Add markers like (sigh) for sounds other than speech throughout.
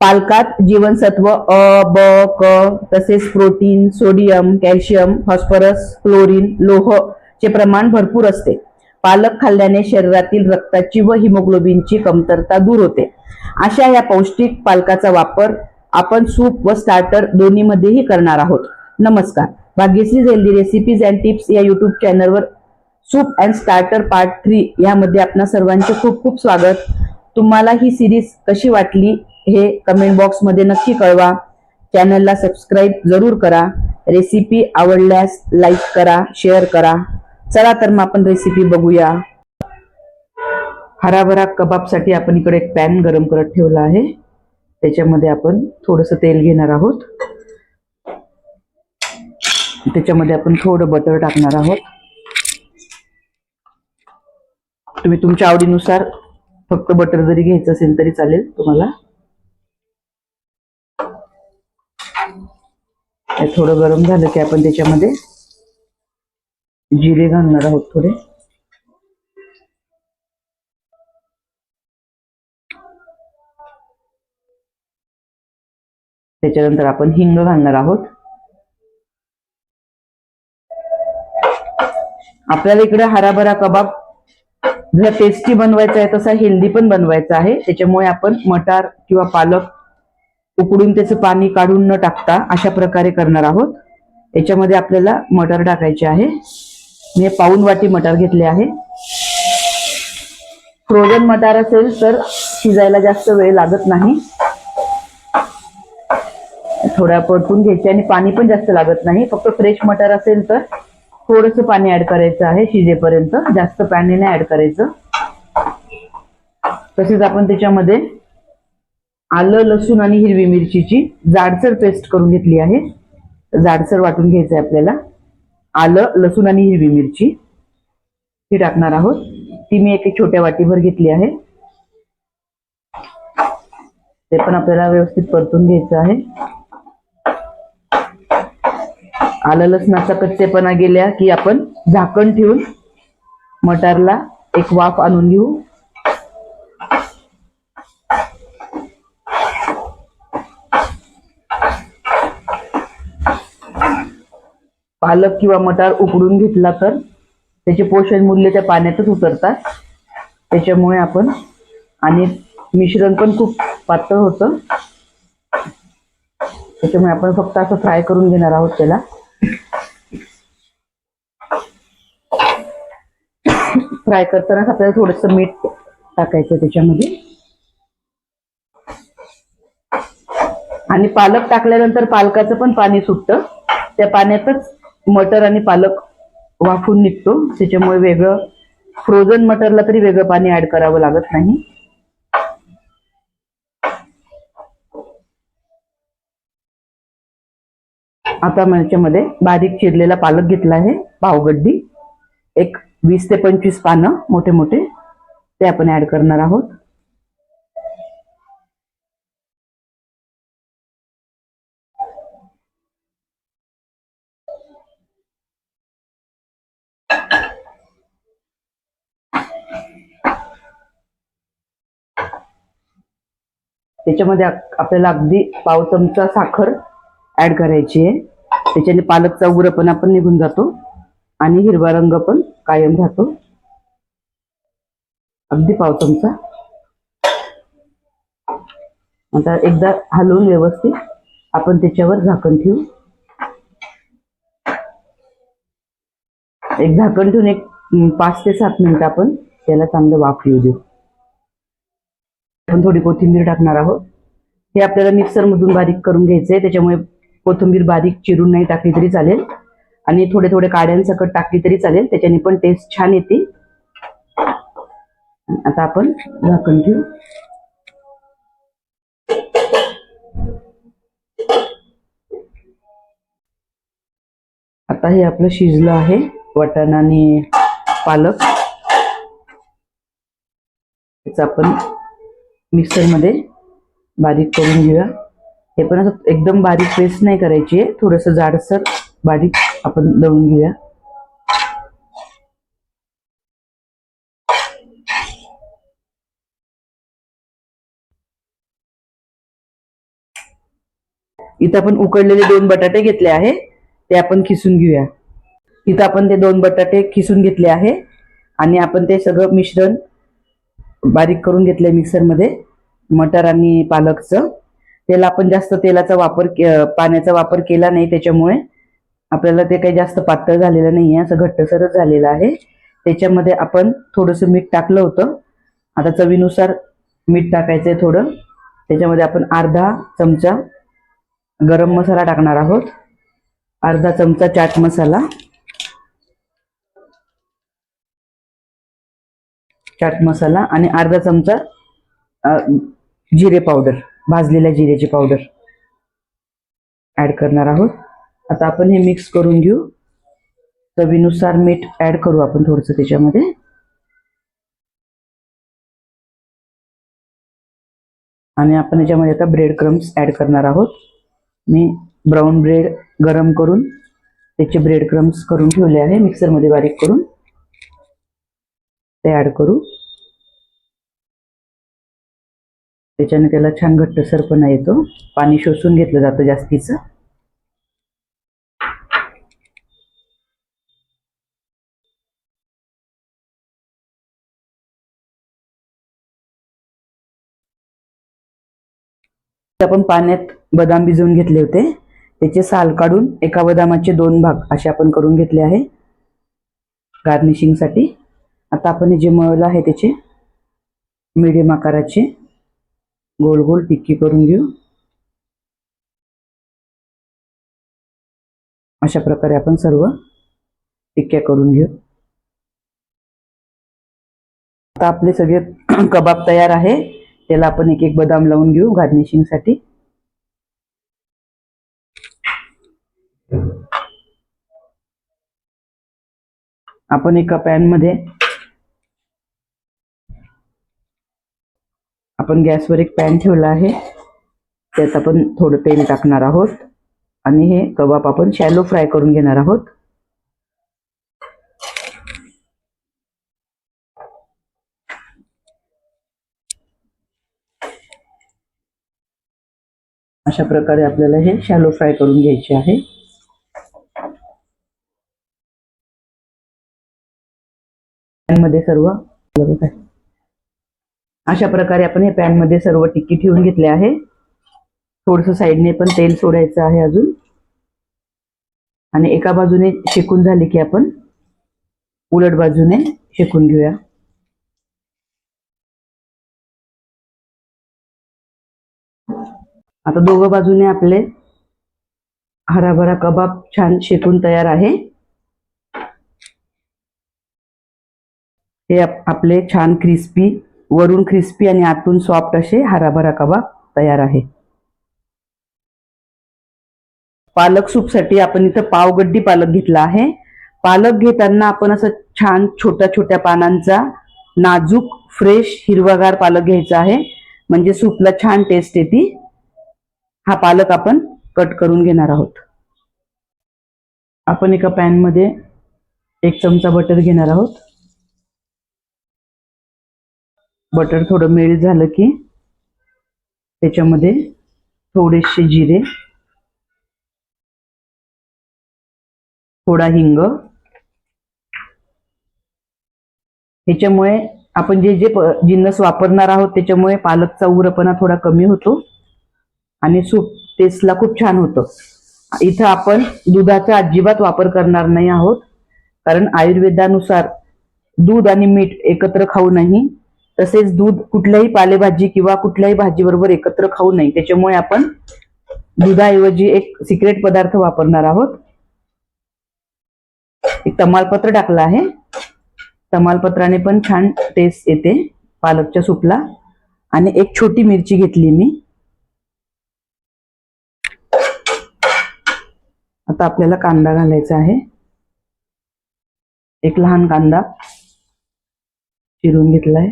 पालकात जीवनसत्व अ ब क तसेच protein sodium calcium phosphorus chlorine लोह चे प्रमाण भरपूर असते. पालक खाल्ल्याने शरीरातील रक्ताची व हिमोग्लोबिनची कमतरता दूर होते. अशा या पौष्टिक पालकाचा वापर आपण सूप व स्टार्टर दोन्हीमध्येही करणार आहोत. नमस्कार. Bhagyashree healthy recipes and tips या युट्यूब चॅनलवर soup and starter part three यामध्ये आपणा सर्वांचे खूप खूप स्वागत. तुम्हाला ही सिरीज कशी वाटली? हे कमेंट बॉक्समध्ये नक्की कळवा. चॅनलला सबस्क्राईब जरूर करा. रेसिपी आवडल्यास लाईक करा शेअर करा. चला तर मग आपण रेसिपी बघूया. हराभरा कबाबसाठी आपण इकडे एक पॅन गरम करत ठेवला आहे. त्याच्यामध्ये आपण थोडस तेल घेणार आहोत. त्याच्यामध्ये आपण थोडं बटर टाकणार आहोत. तुम्ही तुमच्या आवडीनुसार फक्त बटर जरी घ्यायचं असेल तरी चालेल तुम्हाला. हे थोडं गरम झालं की आपण त्याच्यामध्ये जिरे घालणार आहोत थोडे. त्याच्यानंतर आपण हिंग घालणार आहोत. आपल्याला इकडे हराभरा कबाब जसा टेस्टी बनवायचा आहे तसा हेल्दी पण बनवायचा आहे. त्याच्यामुळे आपण मटार किंवा पालक उकडून त्याचं पाणी काढून न टाकता अशा प्रकारे करणार आहोत. याच्यामध्ये आपल्याला मटर टाकायचे आहे. मी पाऊन वाटी मटार घेतले आहे. फ्रोझन मटार असेल तर शिजायला जास्त वेळ लागत नाही. थोड्या परतून घ्यायचे आणि पाणी पण जास्त लागत नाही. फक्त फ्रेश मटार असेल तर थोडस पाणी ऍड करायचं आहे शिजेपर्यंत. जास्त पाणी नाही ऍड करायचं. तसेच आपण त्याच्यामध्ये आलं लसूण आणि हिरवी मिरचीची जाडसर पेस्ट करून घेतली आहे. जाडसर वाटून घ्यायचं आहे आपल्याला. आलं लसूण आणि हिरवी मिरची. ही टाकणार आहोत. ती मी एक छोट्या वाटीभर घेतली आहे. ते पण आपल्याला व्यवस्थित परतून घ्यायचं आहे. आलं लसणाचा कच्चेपणा गेल्या की आपण झाकण ठेवून मटारला एक वाफ आणून घेऊ. पालक किंवा मटार उकडून घेतला तर त्याचे पोषण मूल्य त्या पाण्यातच उतरतात. त्याच्यामुळे आपण आणि मिश्रण पण खूप पातळ होतं. त्याच्यामुळे आपण फक्त असं फ्राय करून घेणार आहोत त्याला. फ्राय करतानाच आपल्याला थोडस मीठ टाकायचं त्याच्यामध्ये. आणि पालक टाकल्यानंतर पालकाचं पण पाणी सुटतं. त्या पाण्यातच मटर आणि पालक वाफून निघतो. त्याच्यामुळे वेगळं फ्रोझन मटरला तरी वेगळं पाणी ऍड करावं लागत नाही. आता याच्यामध्ये बारीक चिरलेला पालक घेतला आहे पावगड्डी एक वीस ते पंचवीस पानं मोठे मोठे ते आपण ऍड करणार आहोत. त्याच्यामध्ये आपल्याला अगदी पाव चमचा साखर ऍड करायची आहे. त्याच्याने पालकचा उग्रपणा पण निघून जातो. आणि हिरवा रंग पण कायम राहतो. अगदी पाव चमचा. आता एकदा हलवून व्यवस्थित आपण त्याच्यावर झाकण ठेवू. एक झाकण ठेवून एक पाच ते सात मिनिट आपण त्याला चांगलं वाफ येऊ देऊ. आपण थोडी कोथिंबीर टाकणार आहोत. हे आपल्याला मिक्सर मधून बारीक करून घ्यायचं आहे त्याच्यामुळे कोथिंबीर बारीक चिरून नाही टाकली तरी चालेल. आणि थोडे थोडे काड्यांसकट टाकली तरी चालेल. त्याच्याने पण टेस्ट छान येते आता आपण झाकण ठेवू. आता हे आपलं शिजलं आहे. वाटाणा आणि पालक. त्याचं आपण मिक्सरमध्ये बारीक करून घेऊया. हे पण असं एकदम बारीक पेस्ट नाही करायची आहे. थोडंसं जाडसर बारीक आपण दळून घेऊया. इथं आपण उकडलेले दोन बटाटे घेतले आहे. ते आपण खिसून घेऊया. इथं आपण ते दोन बटाटे खिसून घेतले आहे. आणि आपण ते सगळं मिश्रण बारीक करून घेतलंय मिक्सरमध्ये. मटर आणि पालकचं. त्याला आपण जास्त तेलाचा वापर के- पाण्याचा वापर केला नाही त्याच्यामुळे आपल्याला ते काही जास्त पातळ झालेलं नाही आहे. असं घट्टसरच झालेलं आहे. त्याच्यामध्ये आपण थोडंसं मीठ टाकलं होतं. आता चवीनुसार मीठ टाकायचंय थोडं. त्याच्यामध्ये आपण अर्धा चमचा गरम मसाला टाकणार आहोत. अर्धा चमचा चाट मसाला. चाट मसाला आणि अर्धा चमचा जिरे पावडर भाजलेल्या जिऱ्याची पावडर ऍड करणार आहोत. आता आपण हे मिक्स करून घेऊ. चवीनुसार मीठ ऍड करू आपण थोडस त्याच्यामध्ये. आणि आपण याच्यामध्ये आता ब्रेड क्रम्स ऍड करणार आहोत. मी ब्राऊन ब्रेड गरम करून त्याचे ब्रेड क्रम्स करून ठेवले आहे. मिक्सरमध्ये बारीक करून. ते ऍड करू. त्याच्याने त्याला छान घट्टसरपणा येतो. पाणी शोषून घेतलं जातं जास्तीचं. आपण पाण्यात बदाम भिजवून घेतले होते. त्याचे साल काढून एका बदामाचे दोन भाग असे आपण करून घेतले आहे. गार्निशिंगसाठी आता आपण जे मळलं आहे त्याचे मिडियम आकाराचे गोल गोल टिक्की करून घेऊ. अशा प्रकारे आपण सर्व टिक्क्या करून घेऊ. आता आपले सगळे (clears throat) कबाब तयार आहे. त्याला आपण एक एक बदाम लावून घेऊ गार्निशिंगसाठी. आपण एका पॅनमध्ये मध्ये आपण गॅसवर एक पॅन ठेवला आहे. त्यात आपण थोडं तेल टाकणार आहोत. आणि हे कबाब आपण शॅलो फ्राय करून घेणार आहोत. अशा प्रकारे आपल्याला हे शॅलो फ्राय करून घ्यायचे आहे. मध्ये सर्व अशा प्रकारे आपण हे पॅनमध्ये सर्व टिक्की ठेवून घेतले आहे. थोडस साईडने पण तेल सोडायचं आहे अजून. आणि एका बाजूने शेकून झाले की आपण उलट बाजूने शेकून घेऊया. आता दोघं बाजूने आपले हराभरा कबाब छान शेकून तयार आहे. हे आपले छान क्रिस्पी वरून क्रिस्पी आणि आतून सॉफ्ट असे हराभरा कबाब तयार आहे. पालक सूपसाठी आपण इथं पावगड्डी पालक घेतला आहे. पालक घेताना आपण असं छान छोट्या छोट्या पानांचा नाजूक फ्रेश हिरवागार पालक घ्यायचा आहे. म्हणजे सूपला छान टेस्ट येते. हा पालक आपण कट करून घेणार आहोत. आपण एका पॅनमध्ये एक चमचा बटर घेणार आहोत. बटर थोडं मेल्ट झालं की त्याच्यामध्ये थोडेसे जिरे थोडा हिंग. ह्याच्यामुळे आपण जे जे जिन्नस वापरणार आहोत त्याच्यामुळे पालकचा उग्रपणा थोडा कमी होतो आणि सूप टेस्टला खूप छान होतं. इथं आपण दुधाचा अजिबात वापर करणार नाही आहोत कारण आयुर्वेदानुसार दूध आणि मीठ एकत्र खाऊ नाही तसेच दूध कुठल्याही पालेभाजी किंवा कुठल्याही भाजीबरोबर एकत्र खाऊ नये. त्याच्यामुळे आपण दुधाऐवजी एक सिक्रेट पदार्थ वापरणार आहोत. एक तमालपत्र टाकलं आहे. तमालपत्राने पण छान टेस्ट येते पालकच्या सूपला. आणि एक छोटी मिरची घेतली मी. आता आपल्याला कांदा घालायचा आहे. एक लहान कांदा चिरून घेतलाय.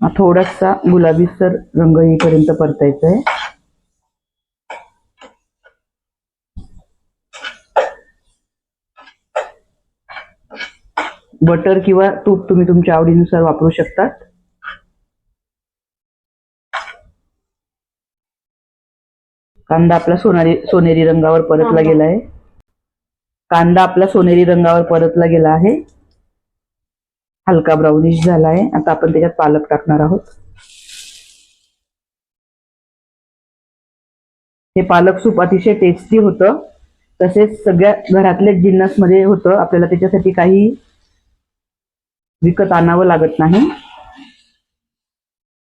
थोडासा गुलाबीसर रंग येईपर्यंत परतायचा आहे. बटर किंवा तूप तुम्ही तुमच्या आवडीनुसार वापरू शकतात. कांदा आपला सोनारी सोनेरी रंगावर परतला गेला आहे. कांदा आपला सोनेरी रंगावर परतला गेला आहे. हलका ब्राउनिश झाला आहे आता आपण त्याच्यात पालक टाकणार आहोत. हे पालक सूप अतिशय टेस्टी होतं. तसेच सगळ्या घरातल्या जिन्नसमध्ये होतं. आपल्याला त्याच्यासाठी काही विकत आणावं लागत नाही.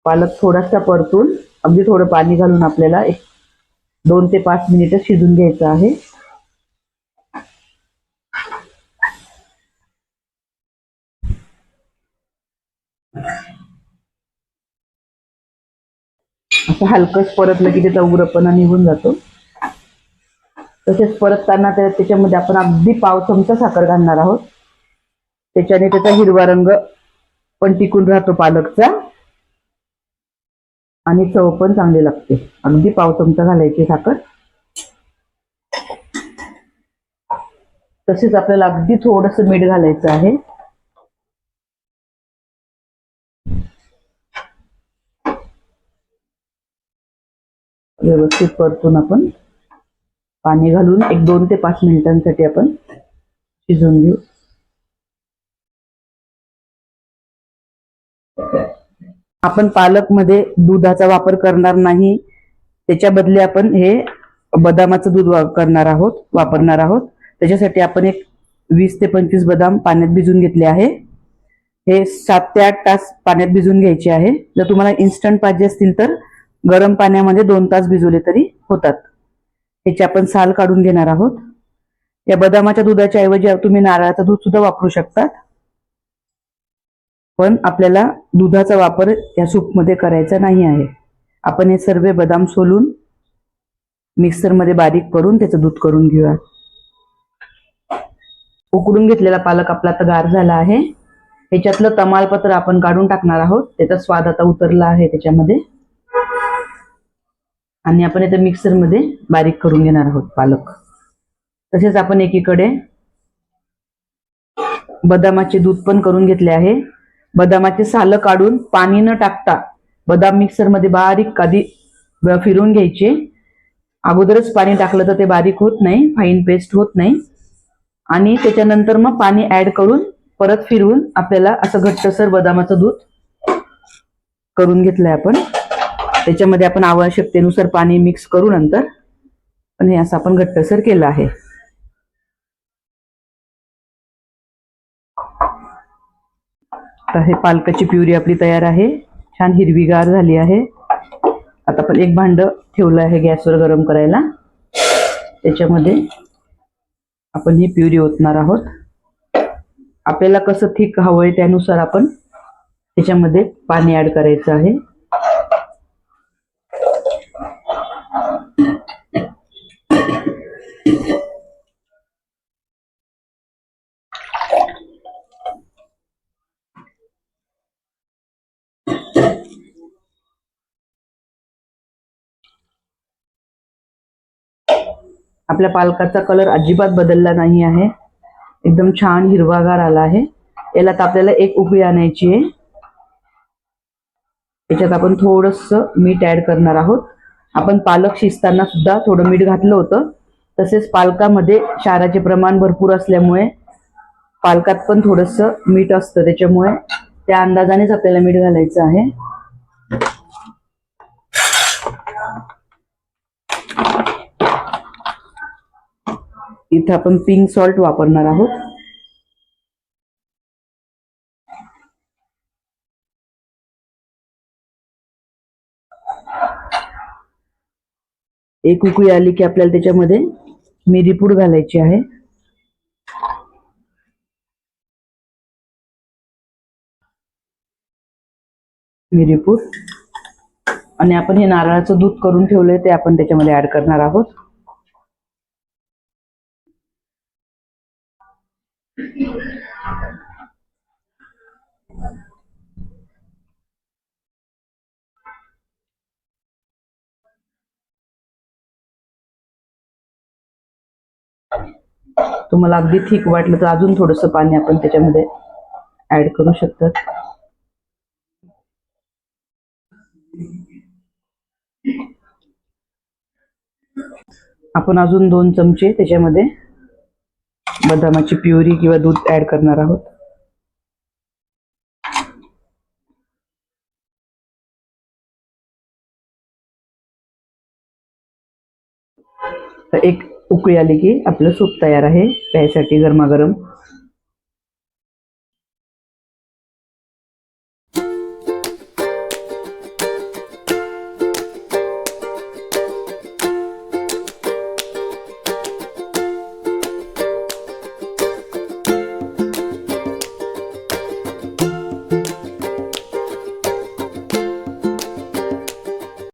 पालक थोडासा परतून अगदी थोडं पाणी घालून आपल्याला एक दोन ते पाच मिनिटं शिजून घ्यायचं आहे. असं हलकंच परतलं की त्याचा उग्रपणा निघून जातो. तसेच परतताना त्याच्यामध्ये आपण अगदी पाव चमचा साखर घालणार आहोत. त्याच्याने त्याचा हिरवा रंग पण टिकून राहतो पालकचा. आणि चव पण चांगली लागते. अगदी पाव चमचा घालायची साखर. तसेच आपल्याला अगदी थोडस मीठ घालायचं आहे. व्यवस्थित परतून आपण पाणी घालून एक दोन ते पाच मिनिटांसाठी आपण शिजवून घेऊ. आपण पालकमध्ये दुधाचा वापर करणार नाही. त्याच्या बदले आपण हे बदामाचं दूध करणार आहोत वापरणार आहोत. त्याच्यासाठी आपण एक वीस ते पंचवीस बदाम पाण्यात भिजून घेतले आहे. हे सात ते आठ तास पाण्यात भिजून घ्यायचे आहे. जर तुम्हाला इन्स्टंट पाहिजे असतील तर गरम पाण्यामध्ये दोन तास भिजवले तरी होतात. ह्याची आपण साल काढून घेणार आहोत. या बदामाच्या दुधाच्या ऐवजी तुम्ही नारळाचं दूध सुद्धा वापरू शकतात. पण आपल्याला दुधाचा वापर या सूपमध्ये करायचा नाही आहे. आपण हे सर्व बदाम सोलून मिक्सरमध्ये बारीक करून त्याचं दूध करून घेऊया. उकडून घेतलेला पालक आपला आता गार झाला आहे. ह्याच्यातलं तमालपत्र आपण काढून टाकणार आहोत. त्याचा स्वाद आता उतरला आहे त्याच्यामध्ये. आणि आपण इथे मिक्सरमध्ये बारीक करून घेणार आहोत पालक. तसेच आपण एकीकडे बदामाचे दूध पण करून घेतले आहे. बदामाचे सालं काढून पाणी न टाकता बदाम मिक्सरमध्ये बारीक आधी फिरून घ्यायचे. अगोदरच पाणी टाकलं तर ते बारीक होत नाही फाईन पेस्ट होत नाही. आणि त्याच्यानंतर मग पाणी ऍड करून परत फिरवून आपल्याला असं घट्टसर बदामाचं दूध करून घेतलंय आपण. त्याच्यामध्ये आपण आवश्यकतेनुसार पाणी मिक्स करू नंतर. पण हे असं आपण घट्टसर केलं आहे. आता हे पालकाची प्युरी आपली तयार आहे. छान हिरवीगार झाली आहे. आता आपण एक भांड ठेवलं आहे गॅसवर गरम करायला. त्याच्यामध्ये आपण ही प्युरी ओतणार आहोत. आपल्याला कसं थिक हवंय त्यानुसार आपण त्याच्यामध्ये पाणी ऍड करायचं आहे. आपल्या पालकाचा कलर अजिबात बदलला नाही आहे. एकदम छान हिरवागार आला आहे. याला तर आपल्याला एक उकळी आणायची आहे. याच्यात आपण थोडस मीठ ऍड करणार आहोत. आपण पालक शिजताना सुद्धा थोडं मीठ घातलं होतं. तसेच पालकामध्ये क्षाराचे प्रमाण भरपूर असल्यामुळे पालकात पण थोडस मीठ असतं. त्याच्यामुळे त्या अंदाजानेच आपल्याला मीठ घालायचं आहे. इथं आपण पिंक सॉल्ट वापरणार आहोत. एक उकळी आली की आपल्याला त्याच्यामध्ये मिरीपूड घालायची आहे. मिरीपूड आणि आपण हे नारळाचं दूध करून ठेवलंय ते आपण त्याच्यामध्ये ऍड करणार आहोत. तुम्हाला अगदी ठीक वाटलं तर अजून थोडंसं पाणी आपण त्याच्यामध्ये ऍड करू शकतात. आपण अजून दोन चमचे त्याच्यामध्ये बदामाची प्युरी किंवा दूध ऍड करणार आहोत. तर एक उकळी आली की आपलं सूप तयार आहे. प्यायसाठी गरमागरम.